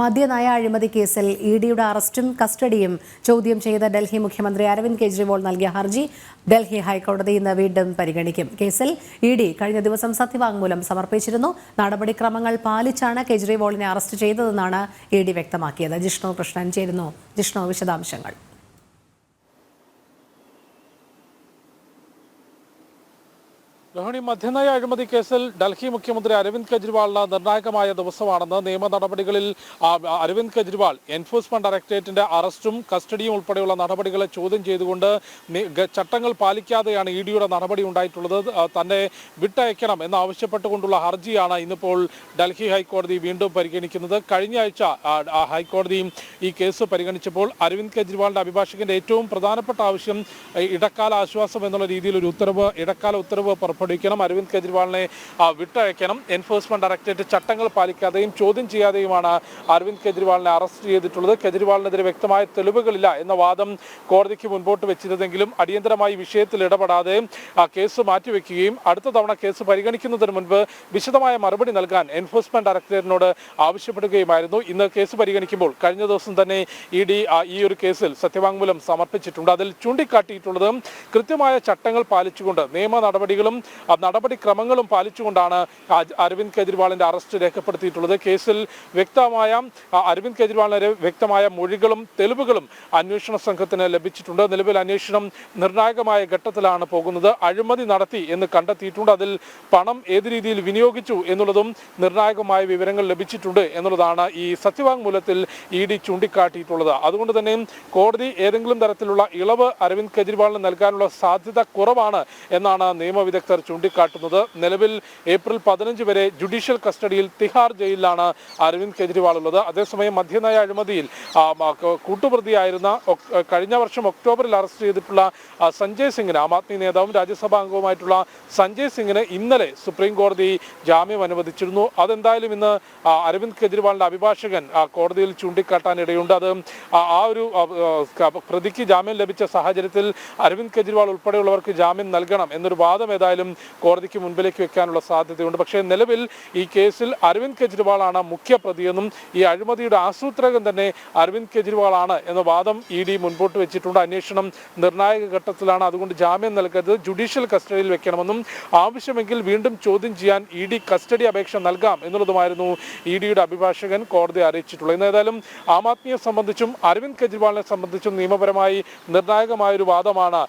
മദ്യനയ അഴിമതി കേസിൽ ഇ ഡിയുടെ അറസ്റ്റും കസ്റ്റഡിയും ചോദ്യം ചെയ്ത ഡൽഹി മുഖ്യമന്ത്രി അരവിന്ദ് കെജ്രിവാൾ നൽകിയ ഹർജി ഡൽഹി ഹൈക്കോടതി ഇന്ന് വീണ്ടും പരിഗണിക്കും. കേസിൽ ഇ ഡി കഴിഞ്ഞ ദിവസം സത്യവാങ്മൂലം സമർപ്പിച്ചിരുന്നു. നടപടിക്രമങ്ങൾ പാലിച്ചാണ് കെജ്രിവാളിനെ അറസ്റ്റ് ചെയ്തതെന്നാണ് ഇ ഡി വ്യക്തമാക്കിയത്. ജിഷ്ണു കൃഷ്ണൻ ചേരുന്നു. ജിഷ്ണു വിശദാംശങ്ങൾ. രോഹിണി മധ്യനയ അഴിമതി കേസിൽ ഡൽഹി മുഖ്യമന്ത്രി അരവിന്ദ് കെജ്രിവാളിന് നിർണായകമായ ദിവസമാണെന്ന് നിയമ നടപടികളിൽ അരവിന്ദ് കെജ്രിവാൾ എൻഫോഴ്സ്മെന്റ് ഡയറക്ടറേറ്റിന്റെ അറസ്റ്റും കസ്റ്റഡിയും ഉൾപ്പെടെയുള്ള നടപടികളെ ചോദ്യം ചെയ്തുകൊണ്ട് ചട്ടങ്ങൾ പാലിക്കാതെയാണ് ഇ ഡിയുടെ നടപടി ഉണ്ടായിട്ടുള്ളത്. തന്നെ വിട്ടയക്കണം എന്നാവശ്യപ്പെട്ടുകൊണ്ടുള്ള ഹർജിയാണ് ഇന്നിപ്പോൾ ഡൽഹി ഹൈക്കോടതി വീണ്ടും പരിഗണിക്കുന്നത്. കഴിഞ്ഞ ആഴ്ച ഹൈക്കോടതി ഈ കേസ് പരിഗണിച്ചപ്പോൾ അരവിന്ദ് കെജ്രിവാളിന്റെ അഭിഭാഷകന്റെ ഏറ്റവും പ്രധാനപ്പെട്ട ആവശ്യം ഇടക്കാല ആശ്വാസം എന്നുള്ള രീതിയിൽ ഒരു ഉത്തരവ് ഇടക്കാല ഉത്തരവ് പുറപ്പെടുവിക്കണം അരവിന്ദ് കെജ്രിവാളിനെ വിട്ടയക്കണം. എൻഫോഴ്സ്മെന്റ് ഡയറക്ടറേറ്റ് ചട്ടങ്ങൾ പാലിക്കാതെയും ചോദ്യം ചെയ്യാതെയുമാണ് അരവിന്ദ് കെജ്രിവാളിനെ അറസ്റ്റ് ചെയ്തിട്ടുള്ളത്. കെജ്രിവാളിനെതിരെ വ്യക്തമായ തെളിവുകളില്ല എന്ന വാദം കോടതിക്ക് മുൻപോട്ട് വെച്ചിരുന്നെങ്കിലും അടിയന്തരമായി വിഷയത്തിൽ ഇടപെടാതെ കേസ് മാറ്റിവെക്കുകയും അടുത്ത തവണ കേസ് പരിഗണിക്കുന്നതിന് മുൻപ് വിശദമായ മറുപടി നൽകാൻ എൻഫോഴ്സ്മെന്റ് ഡയറക്ടറേറ്റിനോട് ആവശ്യപ്പെടുകയുമായിരുന്നു. ഇന്ന് കേസ് പരിഗണിക്കുമ്പോൾ കഴിഞ്ഞ ദിവസം തന്നെ ഇ ഡി ഈ ഒരു കേസിൽ സത്യവാങ്മൂലം സമർപ്പിച്ചിട്ടുണ്ട്. അതിൽ ചൂണ്ടിക്കാട്ടിയിട്ടുള്ളത് കൃത്യമായ ചട്ടങ്ങൾ പാലിച്ചുകൊണ്ട് നിയമ നടപടികളും നടപടിക്രമങ്ങളും പാലിച്ചുകൊണ്ടാണ് അരവിന്ദ് കെജ്രിവാളിന്റെ അറസ്റ്റ് രേഖപ്പെടുത്തിയിട്ടുള്ളത്. കേസിൽ വ്യക്തമായ അരവിന്ദ് കെജ്രിവാളിനെതിരെ വ്യക്തമായ മൊഴികളും തെളിവുകളും അന്വേഷണ സംഘത്തിന് ലഭിച്ചിട്ടുണ്ട്. നിലവിൽ അന്വേഷണം നിർണായകമായ ഘട്ടത്തിലാണ് പോകുന്നത്. അഴിമതി നടത്തി എന്ന് കണ്ടെത്തിയിട്ടുണ്ട്. അതിൽ പണം ഏത് രീതിയിൽ വിനിയോഗിച്ചു എന്നുള്ളതും നിർണായകമായ വിവരങ്ങൾ ലഭിച്ചിട്ടുണ്ട് എന്നുള്ളതാണ് ഈ സത്യവാങ്മൂലത്തിൽ ഇ ഡി ചൂണ്ടിക്കാട്ടിയിട്ടുള്ളത്. അതുകൊണ്ട് തന്നെ കോടതി ഏതെങ്കിലും തരത്തിലുള്ള ഇളവ് അരവിന്ദ് കെജ്രിവാളിന് നൽകാനുള്ള സാധ്യത കുറവാണ് എന്നാണ് നിയമവിദഗ്ധർ ചൂണ്ടിക്കാട്ടുന്നത്. നിലവിൽ ഏപ്രിൽ പതിനഞ്ച് വരെ ജുഡീഷ്യൽ കസ്റ്റഡിയിൽ തിഹാർ ജയിലിലാണ് അരവിന്ദ് കെജ്രിവാൾ ഉള്ളത്. അതേസമയം മദ്യനയ അഴിമതിയിൽ കൂട്ടുപ്രതിയായിരുന്ന കഴിഞ്ഞ വർഷം ഒക്ടോബറിൽ അറസ്റ്റ് ചെയ്തിട്ടുള്ള സഞ്ജയ് സിംഗിന് ആം ആദ്മി നേതാവും രാജ്യസഭാ അംഗവുമായിട്ടുള്ള സഞ്ജയ് സിംഗിന് ഇന്നലെ സുപ്രീം കോടതി ജാമ്യം അനുവദിച്ചിരുന്നു. അതെന്തായാലും ഇന്ന് അരവിന്ദ് കെജ്രിവാളിന്റെ അഭിഭാഷകൻ കോടതിയിൽ കോടതിയിൽ ചൂണ്ടിക്കാട്ടാനിടയുണ്ട്. അത് ആ ഒരു പ്രതിക്ക് ജാമ്യം ലഭിച്ച സാഹചര്യത്തിൽ അരവിന്ദ് കെജ്രിവാൾ ഉൾപ്പെടെയുള്ളവർക്ക് ജാമ്യം നൽകണം എന്നൊരു വാദം ഏതായാലും കോടതിക്ക് മുൻപിലേക്ക് വെക്കാനുള്ള സാധ്യതയുണ്ട്. പക്ഷേ നിലവിൽ ഈ കേസിൽ അരവിന്ദ് കെജ്രിവാളാണ് മുഖ്യ പ്രതിയെന്നും ഈ അഴിമതിയുടെ ആസൂത്രകൻ തന്നെ അരവിന്ദ് കെജ്രിവാളാണ് എന്ന വാദം ഇ ഡി മുൻപോട്ട് വെച്ചിട്ടുണ്ട്. അന്വേഷണം നിർണായക ഘട്ടത്തിലാണ്. അതുകൊണ്ട് ജാമ്യം നൽകരുത്. ജുഡീഷ്യൽ കസ്റ്റഡിയിൽ വെക്കണമെന്നും ആവശ്യമെങ്കിൽ വീണ്ടും ചോദ്യം ചെയ്യാൻ ഇ ഡി കസ്റ്റഡി അപേക്ഷ നൽകാം എന്നുള്ളതുമായിരുന്നു ഇ ഡിയുടെ അഭിഭാഷകൻ കോടതി അറിയിച്ചിട്ടുള്ളത്. ഇന്ന് ഏതായാലും ആം ആദ്മിയെ സംബന്ധിച്ചും അരവിന്ദ് കെജ്രിവാളിനെ സംബന്ധിച്ചും നിയമപരമായി നിർണായകമായൊരു വാദമാണ്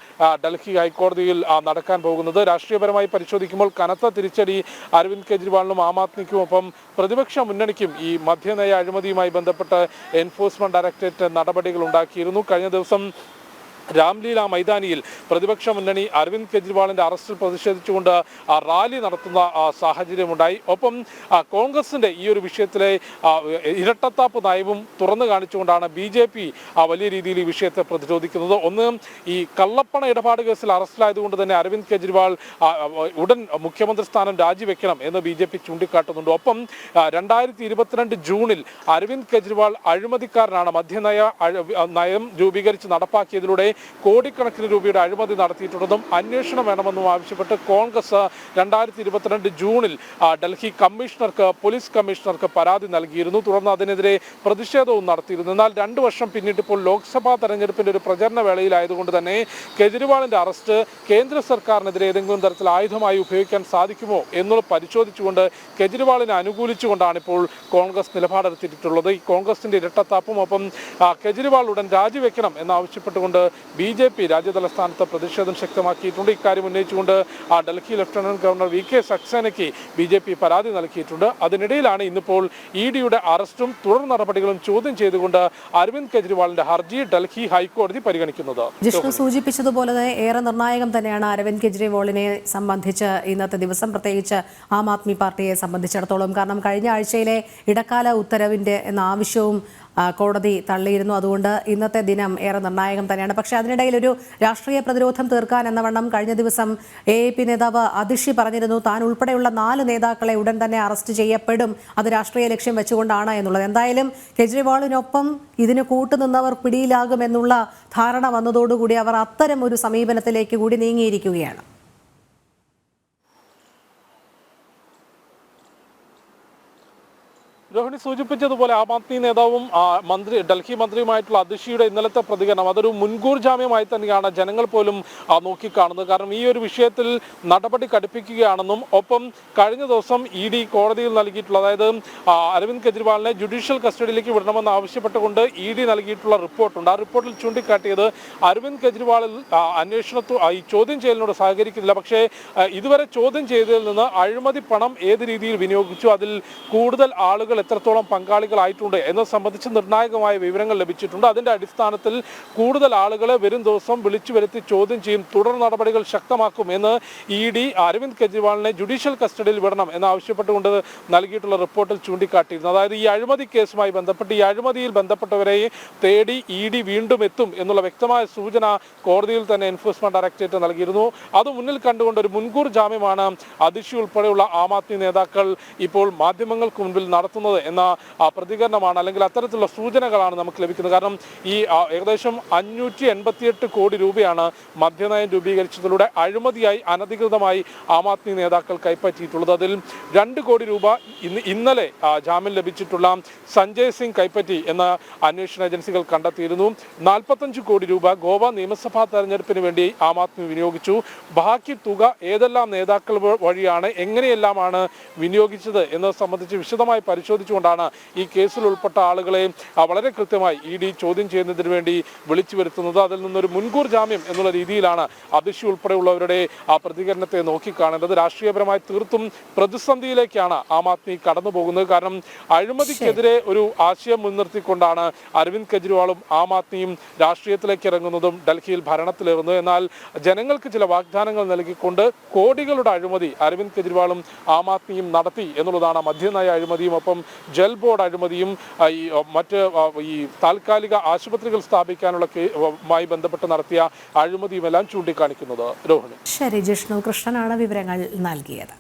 ഡൽഹി ഹൈക്കോടതിയിൽ നടക്കാൻ പോകുന്നത്. രാഷ്ട്രീയപരമായി പരിശോധിക്കുമ്പോൾ കനത്ത തിരിച്ചടി അരവിന്ദ് കെജ്രിവാളിനും ആം ആദ്മിക്കും ഒപ്പം പ്രതിപക്ഷ മുന്നണിക്കും ഈ മദ്യനയ അഴിമതിയുമായി ബന്ധപ്പെട്ട് എൻഫോഴ്സ്മെന്റ് ഡയറക്ടറേറ്റ് നടപടികൾ ഉണ്ടാക്കിയിരുന്നു. കഴിഞ്ഞ ദിവസം രാംലീല മൈതാനിയിൽ പ്രതിപക്ഷ മുന്നണി അരവിന്ദ് കെജ്രിവാളിന്റെ അറസ്റ്റിൽ പ്രതിഷേധിച്ചുകൊണ്ട് റാലി നടത്തുന്ന സാഹചര്യമുണ്ടായി. ഒപ്പം കോൺഗ്രസിന്റെ ഈ ഒരു വിഷയത്തിലെ ഇരട്ടത്താപ്പ് നയവും തുറന്നു കാണിച്ചുകൊണ്ടാണ് ബി ജെ പി വലിയ രീതിയിൽ ഈ വിഷയത്തെ പ്രതിരോധിക്കുന്നത്. ഒന്ന് ഈ കള്ളപ്പണ ഇടപാട് കേസിൽ അറസ്റ്റിലായതുകൊണ്ട് തന്നെ അരവിന്ദ് കെജ്രിവാൾ ഉടൻ മുഖ്യമന്ത്രി സ്ഥാനം രാജിവെക്കണം എന്ന് ബി ജെ പി ചൂണ്ടിക്കാട്ടുന്നുണ്ട്. ഒപ്പം രണ്ടായിരത്തി ഇരുപത്തിരണ്ട് ജൂണിൽ അരവിന്ദ് കെജ്രിവാൾ അഴിമതിക്കാരനാണ്. മധ്യനയ നയം രൂപീകരിച്ച് നടപ്പാക്കിയതിലൂടെ കോടിക്കണക്കിന് രൂപയുടെ അഴിമതി നടത്തിയിട്ടുണ്ടെന്നും അന്വേഷണം വേണമെന്നും ആവശ്യപ്പെട്ട് കോൺഗ്രസ് രണ്ടായിരത്തി ഇരുപത്തിരണ്ട് ജൂണിൽ ഡൽഹി കമ്മീഷണർക്ക് പോലീസ് കമ്മീഷണർക്ക് പരാതി നൽകിയിരുന്നു. തുടർന്ന് അതിനെതിരെ പ്രതിഷേധവും നടത്തിയിരുന്നു. എന്നാൽ രണ്ടു വർഷം പിന്നിട്ടിപ്പോൾ ലോക്സഭാ തെരഞ്ഞെടുപ്പിന്റെ ഒരു പ്രചരണ വേളയിലായതുകൊണ്ട് തന്നെ കെജ്രിവാളിന്റെ അറസ്റ്റ് കേന്ദ്ര സർക്കാരിനെതിരെ ഏതെങ്കിലും തരത്തിൽ ആയുധമായി ഉപയോഗിക്കാൻ സാധിക്കുമോ എന്നുള്ളത് പരിശോധിച്ചുകൊണ്ട് കെജ്രിവാളിനെ അനുകൂലിച്ചുകൊണ്ടാണ് ഇപ്പോൾ കോൺഗ്രസ് നിലപാടെടുത്തിട്ടുള്ളത്. ഈ കോൺഗ്രസിന്റെ ഇരട്ടത്താപ്പും ഒപ്പം കെജ്രിവാൾ ഉടൻ രാജിവെക്കണം എന്നാവശ്യപ്പെട്ടുകൊണ്ട് ബി ജെ പി രാജ്യതലസ്ഥാനത്ത് പ്രതിഷേധം ശക്തമാക്കിയിട്ടുണ്ട്. ഇക്കാര്യം ഉന്നയിച്ചുകൊണ്ട് ആ Delhi lieutenant governor V K സക്സേനയ്ക്ക് B J P പരാതി നൽകിയിട്ടുണ്ട്. അതിനിടയിലാണ് ഇന്നിപ്പോൾ ഇ ഡിയുടെ അറസ്റ്റും തുടർ നടപടികളും ചോദ്യം ചെയ്തുകൊണ്ട് അരവിന്ദ് കെജ്രിവാളിന്റെ ഹർജി ഡൽഹി ഹൈക്കോടതി പരിഗണിക്കുന്നത്. ജിഷ്ണു സൂചിപ്പിച്ചതുപോലെ തന്നെ ഏറെ നിർണായകം തന്നെയാണ് അരവിന്ദ് കെജ്രിവാളിനെ സംബന്ധിച്ച് ഇന്നത്തെ ദിവസം പ്രത്യേകിച്ച് ആം ആദ്മി പാർട്ടിയെ സംബന്ധിച്ചിടത്തോളം. കാരണം കഴിഞ്ഞ ആഴ്ചയിലെ ഇടക്കാല ഉത്തരവിന്റെ എന്ന ആവശ്യവും കോടതി തള്ളിയിരുന്നു. അതുകൊണ്ട് ഇന്നത്തെ ദിനം ഏറെ നിർണായകം തന്നെയാണ്. പക്ഷേ അതിനിടയിൽ ഒരു രാഷ്ട്രീയ പ്രതിരോധം തീർക്കാൻ എന്ന വണ്ണം കഴിഞ്ഞ ദിവസം എ എ പി നേതാവ് അതിഷി പറഞ്ഞിരുന്നു താൻ ഉൾപ്പെടെയുള്ള നാല് നേതാക്കളെ ഉടൻ തന്നെ അറസ്റ്റ് ചെയ്യപ്പെടും. അത് രാഷ്ട്രീയ ലക്ഷ്യം വെച്ചുകൊണ്ടാണ് എന്നുള്ളത്. എന്തായാലും കെജ്രിവാളിനൊപ്പം ഇതിന് കൂട്ടുനിന്നവർ പിടിയിലാകുമെന്നുള്ള ധാരണ വന്നതോടുകൂടി അവർ അത്തരം ഒരു സമീപനത്തിലേക്ക് കൂടി നീങ്ങിയിരിക്കുകയാണ്. രോഹിണി സൂചിപ്പിച്ചതുപോലെ ആം ആദ്മി നേതാവും മന്ത്രി ഡൽഹി മന്ത്രിയുമായിട്ടുള്ള അതിഷിയുടെ ഇന്നലത്തെ പ്രതികരണം അതൊരു മുൻകൂർ ജാമ്യമായി തന്നെയാണ് ജനങ്ങൾ പോലും നോക്കിക്കാണുന്നത്. കാരണം ഈ ഒരു വിഷയത്തിൽ നടപടി കടുപ്പിക്കുകയാണെന്നും ഒപ്പം കഴിഞ്ഞ ദിവസം ഇ ഡി കോടതിയിൽ നൽകിയിട്ടുള്ള അതായത് അരവിന്ദ് കെജ്രിവാളിനെ ജുഡീഷ്യൽ കസ്റ്റഡിയിലേക്ക് വിടണമെന്ന് ആവശ്യപ്പെട്ടുകൊണ്ട് ഇ ഡി നൽകിയിട്ടുള്ള റിപ്പോർട്ടുണ്ട്. ആ റിപ്പോർട്ടിൽ ചൂണ്ടിക്കാട്ടിയത് അരവിന്ദ് കെജ്രിവാളിൽ അന്വേഷണത്തു ഈ ചോദ്യം ചെയ്യലിനോട് സഹകരിക്കുന്നില്ല. പക്ഷേ ഇതുവരെ ചോദ്യം ചെയ്തതിൽ നിന്ന് അഴിമതി പണം ഏത് രീതിയിൽ വിനിയോഗിച്ചു? അതിൽ കൂടുതൽ ആളുകൾ എത്രത്തോളം പങ്കാളികളായിട്ടുണ്ട് എന്നത് സംബന്ധിച്ച് നിർണായകമായ വിവരങ്ങൾ ലഭിച്ചിട്ടുണ്ട്. അതിന്റെ അടിസ്ഥാനത്തിൽ കൂടുതൽ ആളുകളെ വരും ദിവസം വിളിച്ചു വരുത്തി ചോദ്യം ചെയ്യും തുടർ നടപടികൾ ശക്തമാക്കും എന്ന് ഇ ഡി അരവിന്ദ് കെജ്രിവാളിനെ ജുഡീഷ്യൽ കസ്റ്റഡിയിൽ വിടണം എന്നാവശ്യപ്പെട്ടുകൊണ്ട് നൽകിയിട്ടുള്ള റിപ്പോർട്ടിൽ ചൂണ്ടിക്കാട്ടിയിരുന്നു. അതായത് ഈ അഴിമതി കേസുമായി ബന്ധപ്പെട്ട് ഈ അഴിമതിയിൽ ബന്ധപ്പെട്ടവരെ തേടി ഇ ഡി വീണ്ടും എത്തും എന്നുള്ള വ്യക്തമായ സൂചന കോടതിയിൽ തന്നെ എൻഫോഴ്സ്മെന്റ് ഡയറക്ടറേറ്റ് നൽകിയിരുന്നു. അത് മുന്നിൽ കണ്ടുകൊണ്ട് ഒരു മുൻകൂർ ജാമ്യമാണ് അതിഷി ഉൾപ്പെടെയുള്ള ആം ആദ്മി നേതാക്കൾ ഇപ്പോൾ മാധ്യമങ്ങൾക്ക് മുൻപിൽ നടത്തുന്നത് എന്ന പ്രതികരണമാണ് അല്ലെങ്കിൽ അത്തരത്തിലുള്ള സൂചനകളാണ് നമുക്ക് ലഭിക്കുന്നത്. കാരണം ഈ ഏകദേശം അഞ്ഞൂറ്റി എൺപത്തിയെട്ട് കോടി രൂപയാണ് മദ്യനയം രൂപീകരിച്ചതിലൂടെ അഴിമതിയായി അനധികൃതമായി ആം ആദ്മി നേതാക്കൾ കൈപ്പറ്റിയിട്ടുള്ളത്. അതിൽ രണ്ട് കോടി രൂപ ഇന്ന് ഇന്നലെ ജാമ്യം ലഭിച്ചിട്ടുള്ള സഞ്ജയ് സിംഗ് കൈപ്പറ്റി എന്ന അന്വേഷണ ഏജൻസികൾ കണ്ടെത്തിയിരുന്നു. നാൽപ്പത്തഞ്ച് കോടി രൂപ ഗോവ നിയമസഭാ തെരഞ്ഞെടുപ്പിന് വേണ്ടി ആം ആദ്മി വിനിയോഗിച്ചു. ബാക്കി തുക ഏതെല്ലാം നേതാക്കൾ വഴിയാണ് എങ്ങനെയെല്ലാമാണ് വിനിയോഗിച്ചത് എന്നത് സംബന്ധിച്ച് വിശദമായി പരിശോധിച്ചുകൊണ്ടാണ് ഈ കേസിൽ ഉൾപ്പെട്ട ആളുകളെ വളരെ കൃത്യമായി ഇ ഡി ചോദ്യം ചെയ്യുന്നതിന് വേണ്ടി വിളിച്ചു വരുത്തുന്നത്. അതിൽ നിന്നൊരു മുൻകൂർ ജാമ്യം എന്നുള്ള രീതിയിലാണ് അതിഷി ഉൾപ്പെടെയുള്ളവരുടെ ആ പ്രതികരണത്തെ നോക്കിക്കാണേണ്ടത്. രാഷ്ട്രീയപരമായി തീർത്തും പ്രതിസന്ധിയിലേക്കാണ് ആം ആദ്മി കടന്നു പോകുന്നത്. കാരണം അഴിമതിക്കെതിരെ ഒരു ആശയം മുൻനിർത്തിക്കൊണ്ടാണ് അരവിന്ദ് കെജ്രിവാളും ആം ആദ്മിയും രാഷ്ട്രീയത്തിലേക്ക് ഇറങ്ങുന്നതും ഡൽഹിയിൽ ഭരണത്തിലേറുന്നത്. എന്നാൽ ജനങ്ങൾക്ക് ചില വാഗ്ദാനങ്ങൾ നൽകിക്കൊണ്ട് കോടികളുടെ അഴിമതി അരവിന്ദ് കെജ്രിവാളും ആം ആദ്മിയും നടത്തി എന്നുള്ളതാണ് മദ്യനയ അഴിമതിയും ഒപ്പം ജൽ ബോർഡ് അഴിമതിയും ഈ മറ്റ് ഈ താൽക്കാലിക ആശുപത്രികൾ സ്ഥാപിക്കാനുള്ള മായി ബന്ധപ്പെട്ട് നടത്തിയ അഴിമതിയുമെല്ലാം ചൂണ്ടിക്കാണിക്കുന്നത് രോഹിണി. ശരി ജിഷ്ണു കൃഷ്ണനാണ് വിവരങ്ങൾ നൽകിയത്.